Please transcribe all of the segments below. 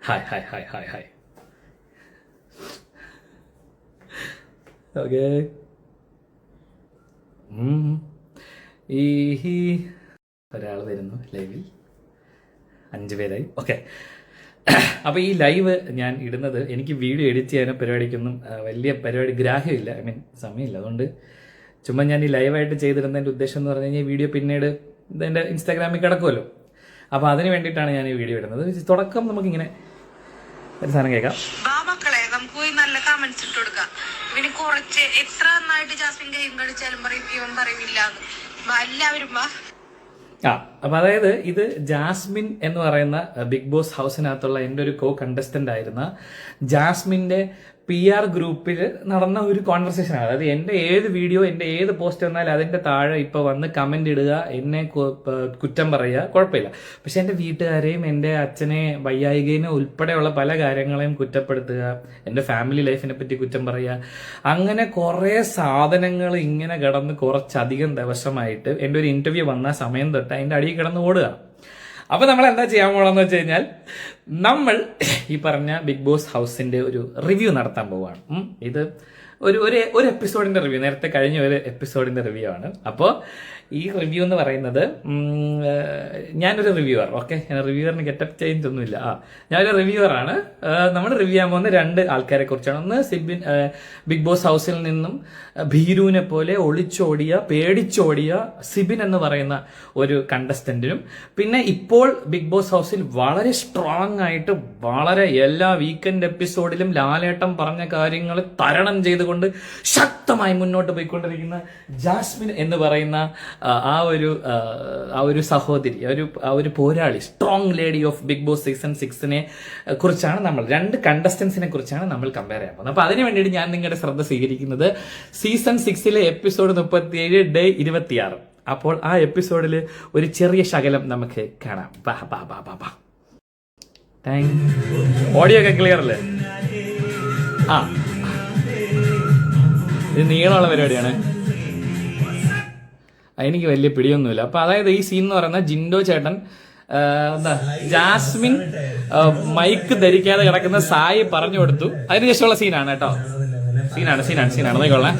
Hi hi hi hi hi okay ഈ ഒരാൾ വരുന്നു ലൈവിൽ. അഞ്ച് പേരായി. ഓക്കെ അപ്പോൾ ഈ ലൈവ് ഞാൻ ഇടുന്നത് എനിക്ക് വീഡിയോ എഡിറ്റ് ചെയ്യാനോ പരിപാടിക്കൊന്നും വലിയ പരിപാടി ഗ്രാഹ്യമില്ല. ഐ മീൻ സമയമില്ല. അതുകൊണ്ട് ചുമ്മാ ഞാൻ ഈ ലൈവായിട്ട് ചെയ്തിരുന്നതിന്റെ ഉദ്ദേശം എന്ന് പറഞ്ഞു കഴിഞ്ഞാൽ വീഡിയോ പിന്നീട് ഇതെന്റെ ഇൻസ്റ്റാഗ്രാമിൽ കിടക്കുമല്ലോ. അപ്പോൾ അതിന് വേണ്ടിയിട്ടാണ് ഞാൻ ഈ വീഡിയോ ഇടുന്നത്. തുടക്കം നമുക്കിങ്ങനെ ഒരു സാധനം കേൾക്കാം. മക്കളെ നമുക്ക് പോയി നല്ല കമന്റ്സ് ഇട്ട് കൊടുക്കാം. ഇവന് കുറച്ച് എത്ര നന്നായിട്ട് ജാസ്മിൻ ഗെയിം കളിച്ചാലും പറയും ഇവൻ പറയില്ല എല്ലാവരും വാ. ആ അപ്പൊ അതായത് ഇത് ജാസ്മിൻ എന്ന് പറയുന്ന ബിഗ് ബോസ് ഹൗസിനകത്തുള്ള എന്റെ ഒരു കോ കണ്ടസ്റ്റന്റ് ആയിരുന്ന ജാസ്മിന്റെ പി ആർ ഗ്രൂപ്പിൽ നടന്ന ഒരു കോൺവെർസേഷൻ ആണ്. അതായത് എന്റെ ഏത് വീഡിയോ എന്റെ ഏത് പോസ്റ്റ് വന്നാലും അതിന്റെ താഴെ ഇപ്പോൾ വന്ന് കമന്റ് ഇടുക എന്നെ കുറ്റം പറയുക കുഴപ്പമില്ല. പക്ഷെ എന്റെ വീട്ടുകാരെയും എന്റെ അച്ഛനെ വയ്യായികേനെ ഉൾപ്പെടെയുള്ള പല കാര്യങ്ങളെയും കുറ്റപ്പെടുത്തുക എന്റെ ഫാമിലി ലൈഫിനെ പറ്റി കുറ്റം പറയുക അങ്ങനെ കുറേ സാധനങ്ങൾ ഇങ്ങനെ കിടന്ന് കുറച്ചധികം ദിവസമായിട്ട് എന്റെ ഒരു ഇന്റർവ്യൂ വന്ന സമയം തൊട്ട് അതിന്റെ അടിയിൽ കിടന്ന് ഓടുക. അപ്പൊ നമ്മൾ എന്താ ചെയ്യാൻ പോകണമെന്ന് വെച്ച് കഴിഞ്ഞാൽ നമ്മൾ ഈ പറഞ്ഞ ബിഗ് ബോസ് ഹൗസിന്റെ ഒരു റിവ്യൂ നടത്താൻ പോവാണ്. ഇത് ഒരു ഒരു ഒരു എപ്പിസോഡിന്റെ റിവ്യൂ നേരത്തെ കഴിഞ്ഞ ഒരു എപ്പിസോഡിന്റെ റിവ്യൂ ആണ്. അപ്പോൾ ഈ റിവ്യൂ എന്ന് പറയുന്നത് ഞാനൊരു റിവ്യൂവർ ഓക്കെ ഞാൻ റിവ്യൂവറിന് ഗെറ്റപ്പ് ചേഞ്ച് ഒന്നുമില്ല. ആ ഞാനൊരു റിവ്യൂവറാണ് നമ്മൾ റിവ്യൂ ചെയ്യാൻ പോകുന്ന രണ്ട് ആൾക്കാരെ കുറിച്ചാണ്. ഒന്ന് സിബിൻ ബിഗ് ബോസ് ഹൗസിൽ നിന്നും ഭീരുവിനെ പോലെ ഒളിച്ചോടിയ പേടിച്ചോടിയ സിബിൻ എന്ന് പറയുന്ന ഒരു കണ്ടസ്റ്റന്റിനും പിന്നെ ഇപ്പോൾ ബിഗ് ബോസ് ഹൗസിൽ വളരെ സ്ട്രോങ് ആയിട്ട് വളരെ എല്ലാ വീക്കെൻഡ് എപ്പിസോഡിലും ലാലേട്ടം പറഞ്ഞ കാര്യങ്ങൾ തരണം ചെയ്തുകൊണ്ട് ശക്തമായി മുന്നോട്ട് പോയിക്കൊണ്ടിരിക്കുന്ന ജാസ്മിൻ എന്ന് പറയുന്ന ആ, ഒരു ആ, ഒരു സഹോദരി ഒരു ആ ഒരു പോരാളി strong lady of Bigg Boss season സിക്സിനെ കുറിച്ചാണ് നമ്മൾ രണ്ട് കണ്ടസ്റ്റൻസിനെ കുറിച്ചാണ് നമ്മൾ കമ്പയർ ചെയ്യാൻ പോകുന്നത്. അപ്പൊ അതിന് വേണ്ടിയിട്ട് ഞാൻ നിങ്ങളുടെ ശ്രദ്ധ സ്വീകരിക്കുന്നത് സീസൺ സിക്സിലെ എപ്പിസോഡ് മുപ്പത്തിയേഴ് ഡേ ഇരുപത്തിയാറ്. അപ്പോൾ ആ എപ്പിസോഡിൽ ഒരു ചെറിയ ശകലം നമുക്ക് കാണാം. ബാ ബാ ബാ ബാ ബാ. ഓഡിയോ ഒക്കെ ക്ലിയർ അല്ലേ? ആ. ഇത് നീളമുള്ള പരിപാടിയാണ്. എനിക്ക് വലിയ പിടിയൊന്നുമില്ല. അപ്പൊ അതായത് ഈ സീൻ എന്ന് പറയുന്ന ജിൻഡോ ചേട്ടൻ എന്താ ജാസ്മിൻ മൈക്ക് ധരിക്കാതെ കിടക്കുന്ന സായി പറഞ്ഞു കൊടുത്തു. അതിനുശേഷമുള്ള സീനാണ് കേട്ടോ. സീനാണ് സീനാണ് സീനാണ് നോക്കിക്കൊള്ളേ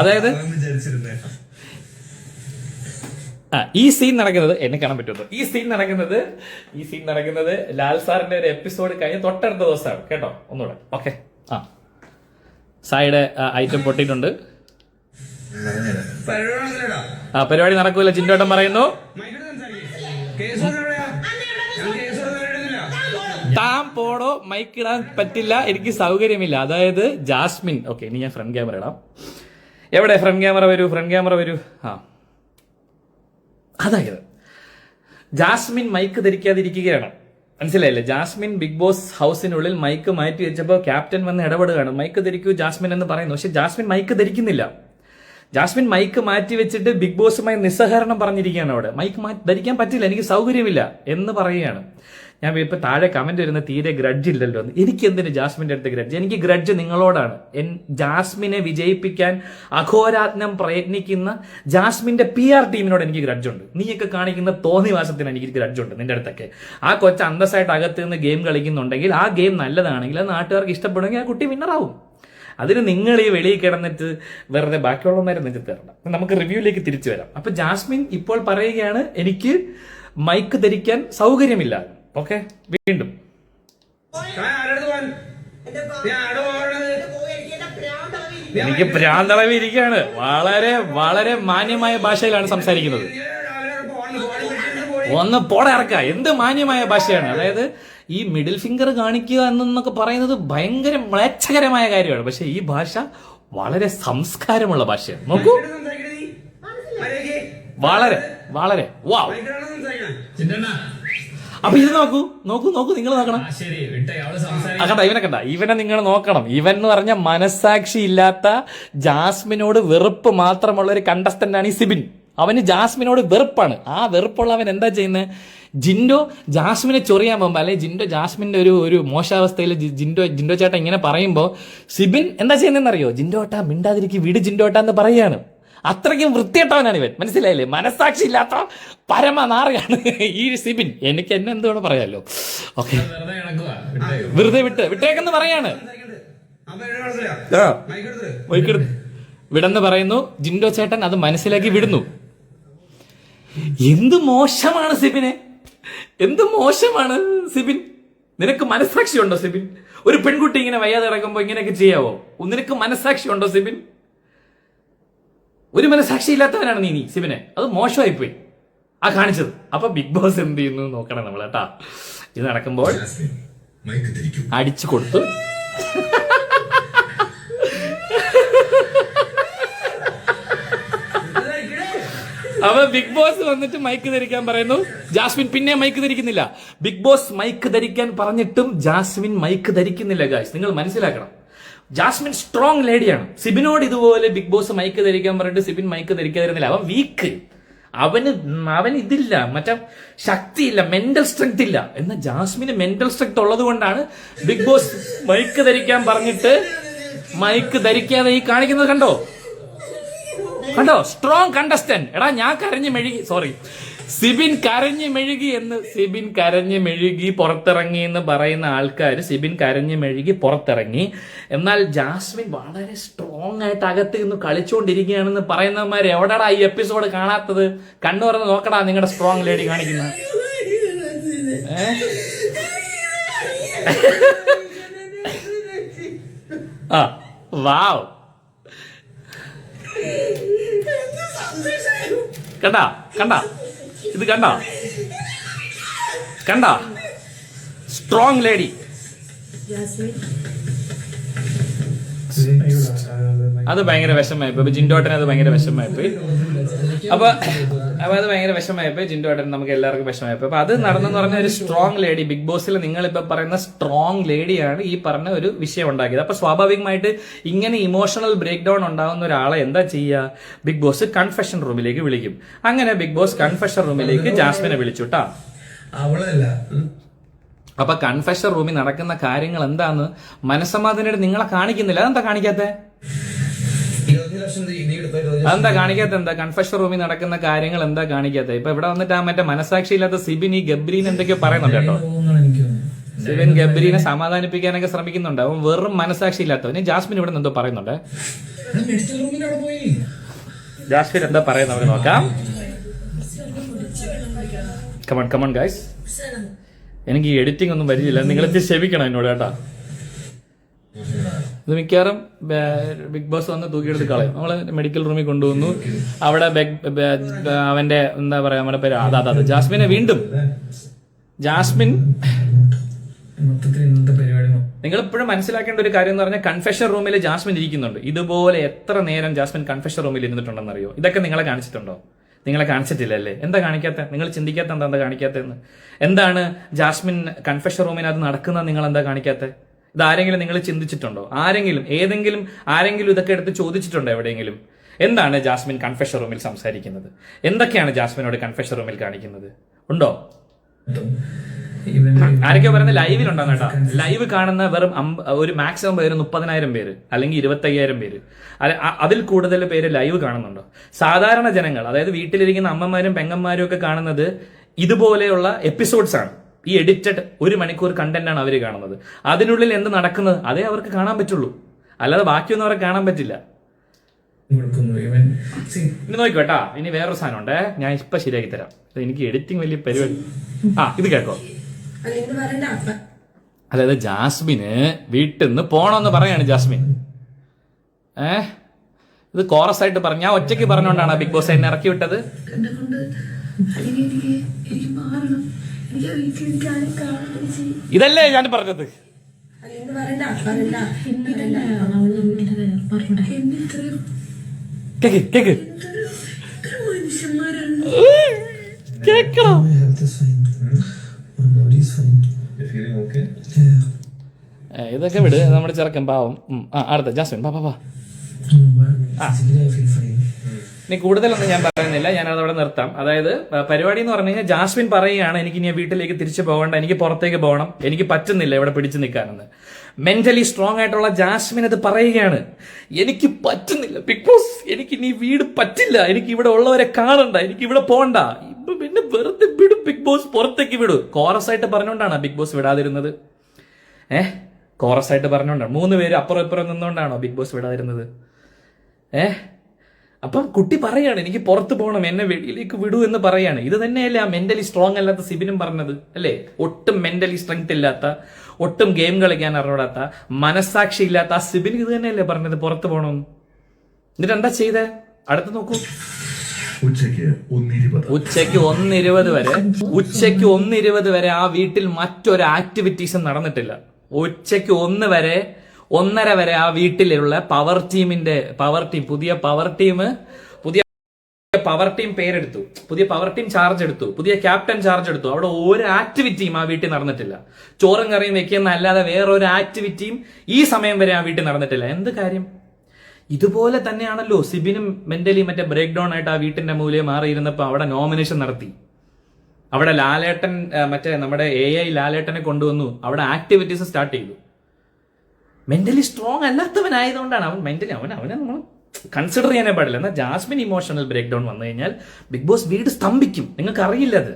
അതായത് ആ ഈ സീൻ നടക്കുന്നത് എന്നെ കാണാൻ പറ്റുമോ? ഈ സീൻ നടക്കുന്നത് ഈ സീൻ നടക്കുന്നത് ലാൽ സാറിന്റെ ഒരു എപ്പിസോഡ് കഴിഞ്ഞ് തൊട്ടടുത്ത ദിവസമാണ്. കേട്ടോ? ഒന്നുകൂടെ. ഓക്കെ ആ. സായിയുടെ ഐറ്റം പൊട്ടിയിട്ടുണ്ട്. ആ പരിപാടി നടക്കൂല. ചിന്തോട്ടം പറയുന്നു. താൻ പോടോ മൈക്ക് ഇടാൻ പറ്റില്ല എനിക്ക് സൗകര്യമില്ല. അതായത് ജാസ്മിൻ. ഓക്കെ ഇനി ഞാൻ ഫ്രണ്ട് ക്യാമറ ഇടാം. എവിടെ ഫ്രണ്ട് ക്യാമറ വരൂ? ഫ്രണ്ട് ക്യാമറ വരൂ. ആ. അതായത് ജാസ്മിൻ മൈക്ക് ധരിക്കാതിരിക്കുകയാണ്. മനസ്സിലായില്ലേ? ജാസ്മിൻ ബിഗ് ബോസ് ഹൗസിനുള്ളിൽ മൈക്ക് മാറ്റി വെച്ചപ്പോൾ ക്യാപ്റ്റൻ വന്ന് ഇടപെടുകയാണ്. മൈക്ക് ധരിക്കൂ ജാസ്മിൻ എന്ന് പറയുന്നു. പക്ഷെ ജാസ്മിൻ മൈക്ക് ധരിക്കുന്നില്ല. ജാസ്മിൻ മൈക്ക് മാറ്റി വെച്ചിട്ട് ബിഗ് ബോസുമായി നിസ്സഹകരണം പറഞ്ഞിരിക്കുകയാണ് അവിടെ. മൈക്ക് മാറ്റി ധരിക്കാൻ പറ്റില്ല എനിക്ക് സൗകര്യമില്ല എന്ന് പറയുകയാണ്. ഞാൻ ഇപ്പൊ താഴെ കമന്റ് വരുന്ന തീരെ ഗ്രഡ്ജ് ഇല്ലല്ലോ. എന്ന്. എനിക്ക് എന്തിന് ജാസ്മിന്റെ അടുത്ത് ഗ്രഡ്ജ് എനിക്ക് ഗ്രഡ്ജ് നിങ്ങളോടാണ്. എൻ ജാസ്മിനെ വിജയിപ്പിക്കാൻ അഘോരാത്നം പ്രയത്നിക്കുന്ന ജാസ്മിന്റെ പി ആർ ടീമിനോട് എനിക്ക് ഗ്രഡ്ജ് ഉണ്ട്. നീയൊക്കെ കാണിക്കുന്ന തോന്നിവാസത്തിന് എനിക്ക് ഗ്രഡ്ജ് ഉണ്ട് നിന്റെ അടുത്തൊക്കെ. ആ കൊച്ച അന്തസ്സായിട്ട് അകത്ത് നിന്ന് ഗെയിം കളിക്കുന്നുണ്ടെങ്കിൽ ആ ഗെയിം നല്ലതാണെങ്കിൽ നാട്ടുകാർക്ക് ഇഷ്ടപ്പെടുമെങ്കിൽ ആ കുട്ടി വിന്നറാവും അതിന് നിങ്ങൾ ഈ വെളിയിൽ കിടന്നിട്ട് വെറുതെ ബാക്കിയുള്ളവന്മാരെ നെഞ്ചു തരണം. നമുക്ക് റിവ്യൂയിലേക്ക് തിരിച്ചു വരാം. അപ്പൊ ജാസ്മിൻ ഇപ്പോൾ പറയുകയാണ് എനിക്ക് മൈക്ക് ധരിക്കാൻ സൗകര്യമില്ല. ഓക്കെ വീണ്ടും. എനിക്ക് ഭ്രാന്തളവ് ഇരിക്കുകയാണ് വളരെ വളരെ മാന്യമായ ഭാഷയിലാണ് സംസാരിക്കുന്നത്. ഒന്ന് പോടെ ഇറക്ക. എന്ത് മാന്യമായ ഭാഷയാണ്? അതായത് ഈ മിഡിൽ ഫിംഗർ കാണിക്കുക എന്നൊക്കെ പറയുന്നത് ഭയങ്കര മ്ലേച്ഛകരമായ കാര്യമാണ്. പക്ഷെ ഈ ഭാഷ വളരെ സംസ്കാരമുള്ള ഭാഷയാണ്. നോക്കൂ. വളരെ വളരെ. വാ അപ്പൊ ഇത് നോക്കൂ. നോക്കൂ നോക്കൂ. നിങ്ങൾ നോക്കണം. കണ്ട ഇവനെ കണ്ട. ഇവനെ നിങ്ങൾ നോക്കണം. ഇവൻ എന്ന് പറഞ്ഞ മനസാക്ഷി ഇല്ലാത്ത ജാസ്മിനോട് വെറുപ്പ് മാത്രമുള്ള ഒരു കണ്ടസ്റ്റന്റ് ആണ് ഈ സിബിൻ. അവന് ജാസ്മിനോട് വെറുപ്പാണ്. ആ വെറുപ്പുള്ളവൻ എന്താ ചെയ്യുന്നത്? ജിൻഡോ ജാസ്മിനെ ചൊറിയാൻ പോകുമ്പോൾ അല്ലെ ജിൻഡോ ജാസ്മിന്റെ ഒരു ഒരു മോശാവസ്ഥയിൽ ജിൻഡോ ജിൻഡോ ചേട്ടൻ ഇങ്ങനെ പറയുമ്പോൾ സിബിൻ എന്താ ചെയ്യുന്നതെന്ന് ജിൻഡോട്ട മിണ്ടാതിരിക്കി വീട് ജിൻഡോട്ട എന്ന് പറയുകയാണ് അത്രയ്ക്കും വൃത്തിയിട്ടവനാണ് ഇവൻ. മനസ്സിലായില്ലേ? മനസ്സാക്ഷി ഇല്ലാത്ത പരമ നാറിയാണ് ഈ സിബിൻ. എനിക്ക് എന്നെ എന്തുകൊണ്ട് പറയാമല്ലോ ഓക്കെ. വെറുതെ വിട്ട് വിട്ടേക്കെന്ന് പറയാണ്. വിടെന്ന് പറയുന്നു ജിൻഡോ ചേട്ടൻ അത് മനസ്സിലാക്കി വിടുന്നു. എന്ത് മോശമാണ് സിബിനെ? എന്ത് മോശമാണ് സിബിൻ? നിനക്ക് മനസാക്ഷി ഉണ്ടോ സിബിൻ? ഒരു പെൺകുട്ടി ഇങ്ങനെ വയ്യാതെ ഇറങ്ങുമ്പോ ഇങ്ങനെയൊക്കെ ചെയ്യാവോ? നിനക്ക് മനസാക്ഷി ഉണ്ടോ സിബിൻ? ഒരു മനസാക്ഷി ഇല്ലാത്തവനാണ് നീ നീ സിബിനെ. അത് മോശമായി പോയി ആ കാണിച്ചത്. അപ്പൊ ബിഗ് ബോസ് എന്ത് ചെയ്യുന്നു നോക്കണം നമ്മൾ കേട്ടാ. ഇത് നടക്കുമ്പോൾ അടിച്ചു കൊടുത്തു അപ്പൊ ബിഗ് ബോസ് വന്നിട്ട് മൈക്ക് ധരിക്കാൻ പറയുന്നു. ജാസ്മിൻ പിന്നെ മൈക്ക് ധരിക്കുന്നില്ല. ബിഗ് ബോസ് മൈക്ക് ധരിക്കാൻ പറഞ്ഞിട്ടും ജാസ്മിൻ മൈക്ക് ധരിക്കുന്നില്ല ഗായ്സ് നിങ്ങൾ മനസ്സിലാക്കണം. ജാസ്മിൻ സ്ട്രോങ് ലേഡിയാണ് സിബിനോട് ഇതുപോലെ ബിഗ് ബോസ് മൈക്ക് ധരിക്കാൻ പറഞ്ഞിട്ട് സിബിൻ മൈക്ക് ധരിക്കാതിരുന്നില്ല. അവൻ വീക്ക് അവന് അവൻ ഇതില്ല. മറ്റേ ശക്തിയില്ല മെന്റൽ സ്ട്രെങ്ത് ഇല്ല. എന്നാൽ ജാസ്മിന് മെന്റൽ സ്ട്രെങ്ത് ഉള്ളത് കൊണ്ടാണ് ബിഗ് ബോസ് മൈക്ക് ധരിക്കാൻ പറഞ്ഞിട്ട് മൈക്ക് ധരിക്കാതെ ഈ കാണിക്കുന്നത് കണ്ടോ? കണ്ടോ? സ്ട്രോങ് കണ്ടസ്റ്റന്റ് എടാ ഞാൻ കരഞ്ഞു മെഴുകി സോറി സിബിൻ കരഞ്ഞു മെഴുകി എന്ന് സിബിൻ കരഞ്ഞു മെഴുകി പുറത്തിറങ്ങി എന്ന് പറയുന്ന ആൾക്കാർ സിബിൻ കരഞ്ഞു മെഴുകി പുറത്തിറങ്ങി. എന്നാൽ ജാസ്മിൻ വളരെ സ്ട്രോങ് ആയിട്ട് അകത്ത് നിന്ന് കളിച്ചുകൊണ്ടിരിക്കുകയാണെന്ന് പറയുന്നവന്മാർ എവിടെടാ ഈ എപ്പിസോഡ് കാണാത്തത്? കണ്ണു പറഞ്ഞ് നോക്കടാ നിങ്ങളുടെ സ്ട്രോങ് ലേഡി കാണിക്കുന്ന. ആ വാവ്. കണ്ട കണ്ട. ഇത് കണ്ട. കണ്ട. സ്ട്രോങ് ലേഡി അത് ഭയങ്കര വിഷമായി പോയി. ജിൻഡോട്ടൻ അത് ഭയങ്കര വിഷമായി പോയി. അപ്പൊ അപ്പൊ അത് ഭയങ്കര വിഷമായി പോയി. ജിൻഡോട്ടൻ നമുക്ക് എല്ലാവർക്കും വിഷമായി പോയി. അപ്പൊ അത് നടന്നെന്ന് പറഞ്ഞ ഒരു സ്ട്രോങ് ലേഡി ബിഗ് ബോസിൽ നിങ്ങൾ ഇപ്പൊ പറയുന്ന സ്ട്രോങ് ലേഡിയാണ് ഈ പറഞ്ഞ ഒരു വിഷയം ഉണ്ടാക്കിയത്. അപ്പൊ സ്വാഭാവികമായിട്ട് ഇങ്ങനെ ഇമോഷണൽ ബ്രേക്ക് ഡൗൺ ഉണ്ടാകുന്ന ഒരാളെ എന്താ ചെയ്യുക? ബിഗ് ബോസ് കൺഫെഷൻ റൂമിലേക്ക് വിളിക്കും. അങ്ങനെ ബിഗ് ബോസ് കൺഫെഷൻ റൂമിലേക്ക് ജാസ്മിനെ വിളിച്ചു കേട്ടാ അവളല്ല. അപ്പൊ കൺഫെഷൻ റൂമിൽ നടക്കുന്ന കാര്യങ്ങൾ എന്താന്ന് മനസ്സമാധാനമായിട്ട് നിങ്ങളെ കാണിക്കുന്നില്ല. അതെന്താ കാണിക്കാത്തേ? അതെന്താ കാണിക്കാത്ത? എന്താ കൺഫെഷൻ റൂമിൽ നടക്കുന്ന കാര്യങ്ങൾ എന്താ കാണിക്കാത്ത? ഇപ്പൊ ഇവിടെ വന്നിട്ട് ആ മറ്റേ മനസാക്ഷി ഇല്ലാത്ത സിബിൻ ഈ ഗബ്രീൻ എന്തൊക്കെയോ പറയുന്നുണ്ട് കേട്ടോ. സിബിൻ ഗബ്രീനെ സമാധാനിപ്പിക്കാനൊക്കെ ശ്രമിക്കുന്നുണ്ട്. അവൻ വെറും മനസാക്ഷി ഇല്ലാത്തവന് ജാസ്മിൻ ഇവിടെ എന്തോ പറയുന്നുണ്ട്. ജാസ്മിൻ എന്താ പറയുന്നത്? നോക്കാം. കമൺ കമൺ ഗൈസ് എനിക്ക് ഈ എഡിറ്റിംഗ് ഒന്നും വരില്ല നിങ്ങൾ ഇത് ക്ഷമിക്കണം എന്നോട് കേട്ടാ. ഇത് മിക്കവാറും ബിഗ് ബോസ് വന്ന് തൂക്കിയെടുത്ത് കളയും. നമ്മൾ മെഡിക്കൽ റൂമിൽ കൊണ്ടുവന്നു. അവിടെ അവന്റെ എന്താ പറയാ നമ്മുടെ പേര് അതാ അതാ ജാസ്മിനെ വീണ്ടും. ജാസ്മിൻ നിങ്ങൾ ഇപ്പോഴും മനസ്സിലാക്കേണ്ട ഒരു കാര്യം എന്ന് പറഞ്ഞാൽ കൺഫെഷൻ റൂമിൽ ജാസ്മിൻ ഇരിക്കുന്നുണ്ട്. ഇതുപോലെ എത്ര നേരം ജാസ്മിൻ കൺഫെഷൻ റൂമിൽ ഇരുന്നിട്ടുണ്ടെന്ന് അറിയോ? ഇതൊക്കെ നിങ്ങളെ കാണിച്ചിട്ടുണ്ടോ? നിങ്ങളെ കാണിച്ചിട്ടില്ലല്ലേ? എന്താ കാണിക്കാത്ത? നിങ്ങൾ ചിന്തിക്കാത്ത എന്താ എന്താ കാണിക്കാത്തതെന്ന്? എന്താണ് ജാസ്മിൻ കൺഫെഷൻ റൂമിനകത്ത് നടക്കുന്നത് നിങ്ങൾ എന്താ കാണിക്കാത്ത? ഇത് ആരെങ്കിലും നിങ്ങൾ ചിന്തിച്ചിട്ടുണ്ടോ? ആരെങ്കിലും ഏതെങ്കിലും ആരെങ്കിലും ഇതൊക്കെ എടുത്ത് ചോദിച്ചിട്ടുണ്ടോ എവിടെയെങ്കിലും? എന്താണ് ജാസ്മിൻ കൺഫെഷൻ റൂമിൽ സംസാരിക്കുന്നത്? എന്തൊക്കെയാണ് ജാസ്മിനോട് കൺഫെഷൻ റൂമിൽ കാണിക്കുന്നത്? ഉണ്ടോ? ആരൊക്കെയോ പറയുന്നത് ലൈവിലുണ്ടാകും കേട്ടോ. ലൈവ് കാണുന്ന വെറും ഒരു മാക്സിമം പേര് മുപ്പതിനായിരം പേര് അല്ലെങ്കിൽ ഇരുപത്തയ്യായിരം പേര്. അതിൽ കൂടുതൽ പേര് ലൈവ് കാണുന്നുണ്ടോ? സാധാരണ ജനങ്ങൾ അതായത് വീട്ടിലിരിക്കുന്ന അമ്മമാരും പെങ്ങന്മാരും ഒക്കെ കാണുന്നത് ഇതുപോലെയുള്ള എപ്പിസോഡ്സ് ആണ്. ഈ എഡിറ്റഡ് ഒരു മണിക്കൂർ കണ്ടന്റ് ആണ് അവർ കാണുന്നത്. അതിനുള്ളിൽ എന്ത് നടക്കുന്നത്? അതേ അവർക്ക് കാണാൻ പറ്റുള്ളൂ. അല്ലാതെ ബാക്കിയൊന്നും അവരെ കാണാൻ പറ്റില്ല. കൊടുക്കുന്നു ഇവൻ ഇനി നോക്കിക്കോട്ടാ ഇനി വേറൊരു സാധനം ഉണ്ടേ ഞാൻ ഇപ്പൊ ശരിയാക്കി തരാം ഇത് എനിക്ക് എഡിറ്റിംഗ് വലിയ പരിപാടി ആ ഇത് കേട്ടോ അതായത് ജാസ്മിന് വീട്ടിൽ നിന്ന് പോണമെന്ന് പറയാണ് ജാസ്മിൻ ഏ ഇത് കോറസ് ആയിട്ട് പറഞ്ഞു ഞാൻ ഒറ്റയ്ക്ക് പറഞ്ഞുകൊണ്ടാണ് ബിഗ് ബോസ് എന്നെ ഇറക്കി വിട്ടത് ഇതല്ലേ ഞാൻ പറഞ്ഞത് എന്നെ ഇത്രയും കേക്ക് കേക്ക്. കേക്കണോ. ഇതൊക്കെ വിട്. നമ്മുടെ ചെറുക്കൻ പാവം. അടുത്ത. ജാസ്മിൻ പാ. ഇനി കൂടുതലൊന്നും ഞാൻ പറയുന്നില്ല. ഞാൻ അതവിടെ നിർത്താം. അതായത് പരിപാടി എന്ന് പറഞ്ഞു കഴിഞ്ഞാൽ ജാസ്മിൻ പറയുകയാണ് എനിക്ക് ഇനി വീട്ടിലേക്ക് തിരിച്ചു പോകണ്ട. എനിക്ക് പുറത്തേക്ക് പോകണം. എനിക്ക് പറ്റുന്നില്ല ഇവിടെ പിടിച്ചു നിൽക്കാനെന്ന്. മെന്റലി സ്ട്രോങ് ആയിട്ടുള്ള ജാസ്മിൻ അത് പറയുകയാണ് എനിക്ക് പറ്റുന്നില്ല ബിഗ് ബോസ് എനിക്ക് ഇനി വീട് പറ്റില്ല എനിക്ക് ഇവിടെ ഉള്ളവരെ കാണണ്ട എനിക്ക് ഇവിടെ പോകണ്ട ഇപ്പൊ പിന്നെ വെറുതെ വിടും ബിഗ് ബോസ് പുറത്തേക്ക് വിടും. കോറസ് ആയിട്ട് പറഞ്ഞുകൊണ്ടാണ് ബിഗ് ബോസ് വിടാതിരുന്നത്? ഏഹ് കോറസ് ആയിട്ട് പറഞ്ഞുകൊണ്ടാണ്? മൂന്ന് പേര് അപ്പുറം ഇപ്പുറം നിന്നുകൊണ്ടാണോ ബിഗ് ബോസ് വിടാതിരുന്നത്? ഏഹ് അപ്പം കുട്ടി പറയാണ് എനിക്ക് പുറത്ത് പോകണം എന്നെ വെളിയിലേക്ക് വിടൂ എന്ന് പറയാണ്. ഇത് തന്നെയല്ലേ ആ മെന്റലി സ്ട്രോങ് അല്ലാത്ത സിബിനും പറഞ്ഞത് അല്ലേ? ഒട്ടും മെന്റലി സ്ട്രെങ്ത് ഇല്ലാത്ത ഒട്ടും ഗെയിം കളിക്കാൻ അറിഞ്ഞൂടാത്ത മനസ്സാക്ഷി ഇല്ലാത്ത ആ സിബിൻ ഇത് തന്നെയല്ലേ പറഞ്ഞത്? പുറത്തു പോകണമെന്ന് എന്നിട്ട് എന്താ ചെയ്തേ? അടുത്ത് നോക്കൂ. ഉച്ചയ്ക്ക് ഒന്നിരുപത്. ഉച്ചയ്ക്ക് ഒന്നിരുപത് വരെ ഉച്ചയ്ക്ക് ഒന്നിരുപത് വരെ ആ വീട്ടിൽ മറ്റൊരു ആക്ടിവിറ്റീസും നടന്നിട്ടില്ല. ഉച്ചയ്ക്ക് ഒന്ന് വരെ ഒന്നര വരെ ആ വീട്ടിലുള്ള പവർ ടീമിന്റെ പവർ ടീം പുതിയ പവർ ടീം പവർ ടീം പേരെടുത്തു പുതിയ പവർ ടീം ചാർജ് എടുത്തു പുതിയ ക്യാപ്റ്റൻ ചാർജ് എടുത്തു. അവിടെ ഒരു ആക്ടിവിറ്റിയും ആ വീട്ടിൽ നടന്നിട്ടില്ല. ചോറും കറിയും വെക്കുന്ന അല്ലാതെ വേറൊരു ആക്ടിവിറ്റിയും ഈ സമയം വരെ ആ വീട്ടിൽ നടന്നിട്ടില്ല. എന്ത് കാര്യം? ഇതുപോലെ തന്നെയാണല്ലോ സിബിനും മെന്റലി മറ്റേ ബ്രേക്ക് ഡൗൺ ആയിട്ട് ആ വീട്ടിന്റെ മൂലയെ മാറിയിരുന്നപ്പോൾ അവിടെ നോമിനേഷൻ നടത്തി. അവിടെ ലാലേട്ടൻ മറ്റേ നമ്മുടെ എ ഐ ലാലേട്ടനെ കൊണ്ടുവന്നു. അവിടെ ആക്ടിവിറ്റീസ് സ്റ്റാർട്ട് ചെയ്തു. മെന്റലി സ്ട്രോങ് അല്ലാത്തവനായതുകൊണ്ടാണ് അവൻ മെന്റലി അവൻ അവനെ നമ്മൾ കൺസിഡർ ചെയ്യാനേ പാടില്ല. എന്നാൽ ജാസ്മിൻ ഇമോഷണൽ ബ്രേക്ക് ഡൗൺ വന്നു കഴിഞ്ഞാൽ ബിഗ് ബോസ് വീട് സ്തംഭിക്കും. നിങ്ങൾക്ക് അറിയില്ല അത്.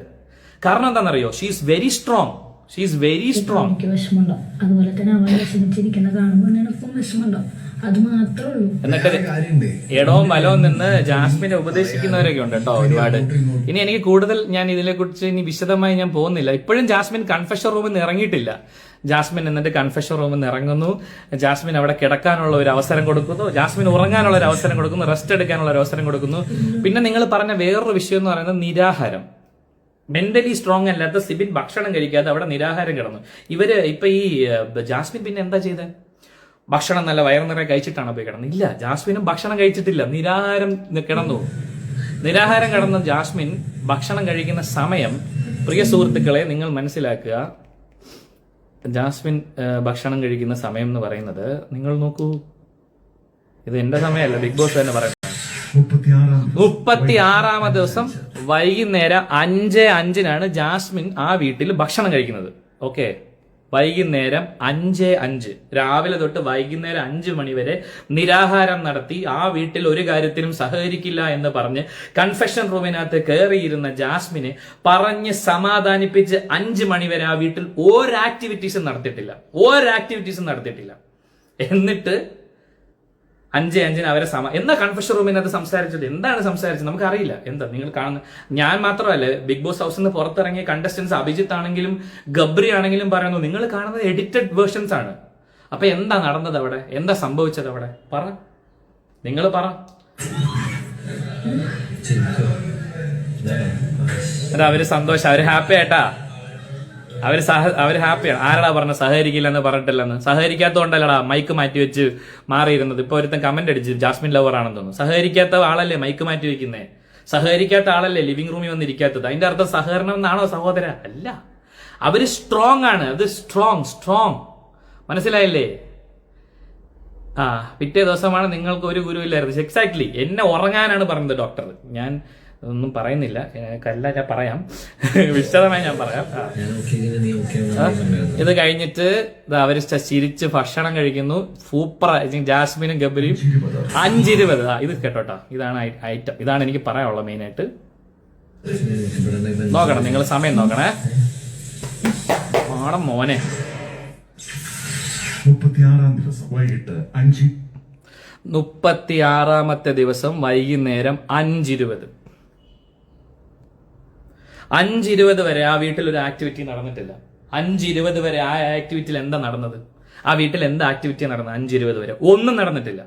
കാരണം എന്താണെന്നറിയോ? She is very strong she is very strong എനിക്ക് വിഷമമുണ്ടാവും അതുപോലെ തന്നെ അവൻ വിഷമിച്ചിരിക്കുന്ന കാണുമ്പോൾ എനിക്കും വിഷമമുണ്ടാവും അത് മാത്രമേ ഉള്ളൂ. എന്നിട്ട് ഇടവും വലവും നിന്ന് ജാസ്മിനെ ഉപദേശിക്കുന്നവരൊക്കെ ഉണ്ട് കേട്ടോ ഒരുപാട്. ഇനി എനിക്ക് കൂടുതൽ ഞാൻ ഇതിനെ കുറിച്ച് ഇനി വിശദമായി ഞാൻ പോകുന്നില്ല. ഇപ്പോഴും ജാസ്മിൻ കൺഫെഷൻ റൂമിൽ നിന്ന് ഇറങ്ങിയിട്ടില്ല. ജാസ്മിൻ എന്നിട്ട് കൺഫെഷൻ റൂമിൽ നിന്ന് ഇറങ്ങുന്നു. ജാസ്മിൻ അവിടെ കിടക്കാനുള്ള ഒരു അവസരം കൊടുക്കുന്നു. ജാസ്മിൻ ഉറങ്ങാനുള്ള ഒരു അവസരം കൊടുക്കുന്നു. റെസ്റ്റ് എടുക്കാനുള്ള ഒരു അവസരം കൊടുക്കുന്നു. പിന്നെ നിങ്ങൾ പറഞ്ഞ വേറൊരു വിഷയം എന്ന് പറയുന്നത് നിരാഹാരം. മെന്റലി സ്ട്രോങ് അല്ലാത്ത സിബിൻ ഭക്ഷണം കഴിക്കാതെ അവിടെ നിരാഹാരം കിടന്നു. ഇവർ ഇപ്പൊ ഈ ജാസ്മിൻ പിന്നെ എന്താ ചെയ്തത് ഭക്ഷണം നല്ല വയർ നിറയെ കഴിച്ചിട്ടാണ് പോയി കിടന്നത്? ഇല്ല ജാസ്മിനും ഭക്ഷണം കഴിച്ചിട്ടില്ല. നിരാഹാരം കിടന്നു. നിരാഹാരം കിടന്ന ജാസ്മിൻ ഭക്ഷണം കഴിക്കുന്ന സമയം പ്രിയ സുഹൃത്തുക്കളെ നിങ്ങൾ മനസ്സിലാക്കുക. ജാസ്മിൻ ഭക്ഷണം കഴിക്കുന്ന സമയം എന്ന് പറയുന്നത് നിങ്ങൾ നോക്കൂ. ഇത് എന്റെ സമയമല്ല ബിഗ് ബോസ് തന്നെ പറയുന്നത്. മുപ്പത്തി ആറാമത് ദിവസം വൈകുന്നേരം അഞ്ച് അഞ്ചിനാണ് ജാസ്മിൻ ആ വീട്ടിൽ ഭക്ഷണം കഴിക്കുന്നത്. ഓക്കെ. വൈകുന്നേരം അഞ്ച് അഞ്ച്. രാവിലെ തൊട്ട് വൈകുന്നേരം അഞ്ച് മണി വരെ നിരാഹാരം നടത്തി ആ വീട്ടിൽ ഒരു കാര്യത്തിനും സഹകരിക്കില്ല എന്ന് പറഞ്ഞ് കൺഫെഷൻ റൂമിനകത്ത് കയറിയിരുന്ന ജാസ്മിനെ പറഞ്ഞ് സമാധാനിപ്പിച്ച് അഞ്ച് മണി വരെ ആ വീട്ടിൽ ഒരു ആക്ടിവിറ്റീസും നടത്തിയിട്ടില്ല. ഒരു ആക്ടിവിറ്റീസും നടത്തിയിട്ടില്ല. എന്നിട്ട് അഞ്ച് അഞ്ചിന് അവരെ സമ എന്താ കൺഫ്യൂഷൻ റൂമിനകത്ത് സംസാരിച്ചത്? എന്താണ് സംസാരിച്ചത്? നമുക്കറിയില്ല. എന്താ നിങ്ങൾ കാണുന്ന ഞാൻ മാത്രമല്ല ബിഗ് ബോസ് ഹൗസിൽ നിന്ന് പുറത്തിറങ്ങിയ കണ്ടസ്റ്റൻസ് അഭിജിത്ത് ആണെങ്കിലും ഗബ്രി ആണെങ്കിലും പറയുന്നു നിങ്ങൾ കാണുന്നത് എഡിറ്റഡ് വേർഷൻസ് ആണ്. അപ്പൊ എന്താ നടന്നത് അവിടെ? എന്താ സംഭവിച്ചത് അവിടെ? പറ. നിങ്ങൾ പറ. അവർ സന്തോഷം. അവർ ഹാപ്പി ആയിട്ടാ. അവർ സഹ അവർ ഹാപ്പിയാണ്. ആരടാ പറഞ്ഞ സഹകരിക്കില്ലെന്ന് പറഞ്ഞിട്ടില്ലെന്ന്. സഹകരിക്കാത്തതുകൊണ്ടല്ലടാ മൈക്ക് മാറ്റി വെച്ച് മാറിയിരുന്നത്. ഇപ്പൊ ഒരുത്തൻ കമന്റ് അടിച്ച് ജാസ്മിൻ ലവർ ആണെന്ന് തോന്നുന്നു. സഹകരിക്കാത്ത ആളല്ലേ മൈക്ക് മാറ്റി വെക്കുന്നേ? സഹകരിക്കാത്ത ആളല്ലേ ലിവിംഗ് റൂമിൽ വന്നിരിക്കാത്തത്? അതിന്റെ അർത്ഥം സഹകരണം എന്നാണോ സഹോദര? അല്ല. അവർ സ്ട്രോങ് ആണ്. അത് സ്ട്രോങ് സ്ട്രോങ് മനസ്സിലായില്ലേ? ആ പിറ്റേ ദിവസമാണ് നിങ്ങൾക്ക് ഒരു ഗുരുവില്ലായിരുന്നു എക്സാക്ട്ലി എന്നെ ഉറങ്ങാനാണ് പറഞ്ഞത് ഡോക്ടർ ഞാൻ ഒന്നും പറയുന്നില്ല. കല്ല ഞാൻ പറയാം. വിശദമായി ഞാൻ പറയാം. ഇത് കഴിഞ്ഞിട്ട് ച- ചിരിച്ച് ഭക്ഷണം കഴിക്കുന്നു. സൂപ്പർ ജാസ്മിനും ഗബരിയും അഞ്ചിരുപത്. ആ ഇത് കേട്ടോട്ടോ. ഇതാണ് ഐറ്റം. ഇതാണ് എനിക്ക് പറയാനുള്ളത് മെയിൻ ആയിട്ട് നോക്കണം നിങ്ങൾ സമയം നോക്കണേ. മാടം മോനെ. മുപ്പത്തിയാറാം ദിവസം വൈകിട്ട് അഞ്ച്. മുപ്പത്തിയാറാമത്തെ ദിവസം വൈകുന്നേരം അഞ്ചിരുപത്. അഞ്ചിരുപത് വരെ ആ വീട്ടിൽ ഒരു ആക്ടിവിറ്റി നടന്നിട്ടില്ല. അഞ്ചിരുപത് വരെ ആ ആക്ടിവിറ്റിയിൽ എന്താ നടന്നത്? ആ വീട്ടിൽ എന്താ ആക്ടിവിറ്റി നടന്നത്? അഞ്ചിരുപത് വരെ. ഒന്നും നടന്നിട്ടില്ല.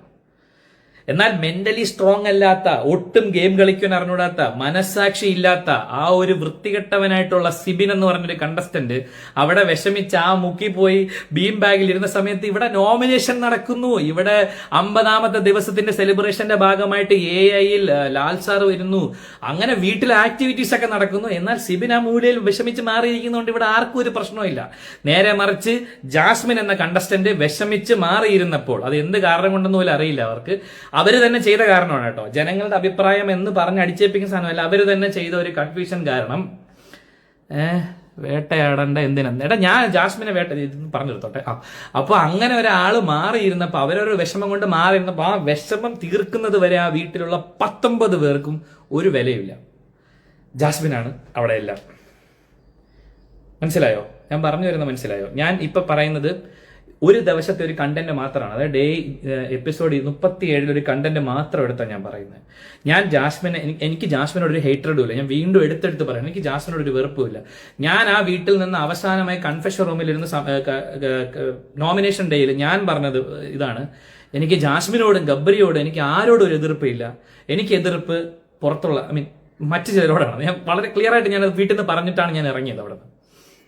എന്നാൽ മെന്റലി സ്ട്രോങ് അല്ലാത്ത ഒട്ടും ഗെയിം കളിക്കാൻ അറിഞ്ഞൂടാത്ത മനസാക്ഷി ഇല്ലാത്ത ആ ഒരു വൃത്തികെട്ടവനായിട്ടുള്ള സിബിൻ എന്ന് പറഞ്ഞൊരു കണ്ടസ്റ്റന്റ് അവിടെ വിഷമിച്ച് ആ മുക്കി പോയി ബീം ബാഗിൽ ഇരുന്ന സമയത്ത് ഇവിടെ നോമിനേഷൻ നടക്കുന്നു. ഇവിടെ അമ്പതാമത്തെ ദിവസത്തിന്റെ സെലിബ്രേഷന്റെ ഭാഗമായിട്ട് എ ഐയിൽ ലാൽ സാർ വരുന്നു. അങ്ങനെ വീട്ടിൽ ആക്ടിവിറ്റീസ് ഒക്കെ നടക്കുന്നു. എന്നാൽ സിബിൻ ആ മൂലയിൽ വിഷമിച്ച് മാറിയിരിക്കുന്നതുകൊണ്ട് ഇവിടെ ആർക്കും ഒരു പ്രശ്നമില്ല നേരെ മറിച്ച് ജാസ്മിൻ എന്ന കണ്ടസ്റ്റന്റ് വിഷമിച്ച് മാറിയിരുന്നപ്പോൾ അത് എന്ത് കാരണം കൊണ്ടെന്ന് അറിയില്ല അവർക്ക് അവർ തന്നെ ചെയ്ത കാരണമാണ് കേട്ടോ. ജനങ്ങളുടെ അഭിപ്രായം എന്ന് പറഞ്ഞ് അടിച്ചേപ്പിക്കുന്ന സാധനമല്ല അവർ തന്നെ ചെയ്ത ഒരു കൺഫ്യൂഷൻ കാരണം. ഏ വേട്ടയാടേണ്ട എന്തിനാ? എടാ ഞാൻ ജാസ്മിനെ വേട്ട പറഞ്ഞു എടുത്തോട്ടെ ആ അപ്പൊ അങ്ങനെ ഒരാൾ മാറിയിരുന്നപ്പോൾ അവരൊരു വിഷമം കൊണ്ട് മാറിയിരുന്നപ്പോൾ ആ വിഷമം തീർക്കുന്നത് വരെ ആ വീട്ടിലുള്ള പത്തൊമ്പത് പേർക്കും ഒരു വിലയില്ല ജാസ്മിനാണ് അവിടെ എല്ലാം. മനസ്സിലായോ? ഞാൻ പറഞ്ഞു വരുന്നത് മനസ്സിലായോ? ഞാൻ ഇപ്പൊ പറയുന്നത് ഒരു ദിവസത്തെ ഒരു കണ്ടന്റ് മാത്രമാണ്. അതായത് ഡേ എപ്പിസോഡ് മുപ്പത്തി ഏഴിൽ ഒരു കണ്ടന്റ് മാത്രം എടുത്താണ് ഞാൻ പറയുന്നത്. ഞാൻ ജാസ്മിനെ എനിക്ക് ജാസ്മിനോട് ഒരു ഹേറ്ററും ഇല്ല. ഞാൻ വീണ്ടും എടുത്തെടുത്ത് പറയാം. എനിക്ക് ജാസ്മിനോട് ഒരു വെറുപ്പുമില്ല ഞാൻ ആ വീട്ടിൽ നിന്ന് അവസാനമായി കൺഫെഷൻ റൂമിൽ ഇരുന്ന് നോമിനേഷൻ ഡേയിൽ ഞാൻ പറഞ്ഞത് ഇതാണ്. എനിക്ക് ജാസ്മിനോടും ഗബ്ബരിയോടും എനിക്ക് ആരോടും ഒരു എതിർപ്പില്ല എനിക്ക് എതിർപ്പ് പുറത്തുള്ള ഐ മീൻ മറ്റു ചിലരോടാണ്. ഞാൻ വളരെ ക്ലിയർ ആയിട്ട് ഞാൻ വീട്ടിൽ നിന്ന് പറഞ്ഞിട്ടാണ് ഞാൻ ഇറങ്ങിയത് അവിടെ നിന്ന്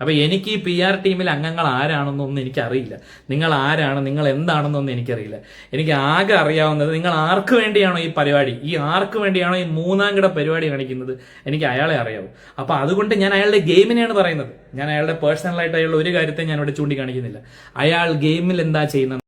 അപ്പൊ എനിക്ക് ഈ പി ആർ ടീമിൽ അംഗങ്ങൾ ആരാണെന്നൊന്നും എനിക്കറിയില്ല. നിങ്ങൾ ആരാണ്? നിങ്ങൾ എന്താണെന്നൊന്നും എനിക്കറിയില്ല. എനിക്ക് ആകെ അറിയാവുന്നത് നിങ്ങൾ ആർക്ക് വേണ്ടിയാണോ ഈ പരിപാടി? ഈ ആർക്ക് വേണ്ടിയാണോ ഈ മൂന്നാം കിട പരിപാടി കാണിക്കുന്നത്? എനിക്ക് അയാളെ അറിയാവൂ. അപ്പൊ അതുകൊണ്ട് ഞാൻ അയാളുടെ ഗെയിമിനെയാണ് പറയുന്നത്. ഞാൻ അയാളുടെ പേഴ്സണലായിട്ട് അയാളുടെ ഒരു കാര്യത്തെ ഞാൻ ഇവിടെ ചൂണ്ടിക്കാണിക്കുന്നില്ല. അയാൾ ഗെയിമിൽ എന്താ ചെയ്യുന്നത്?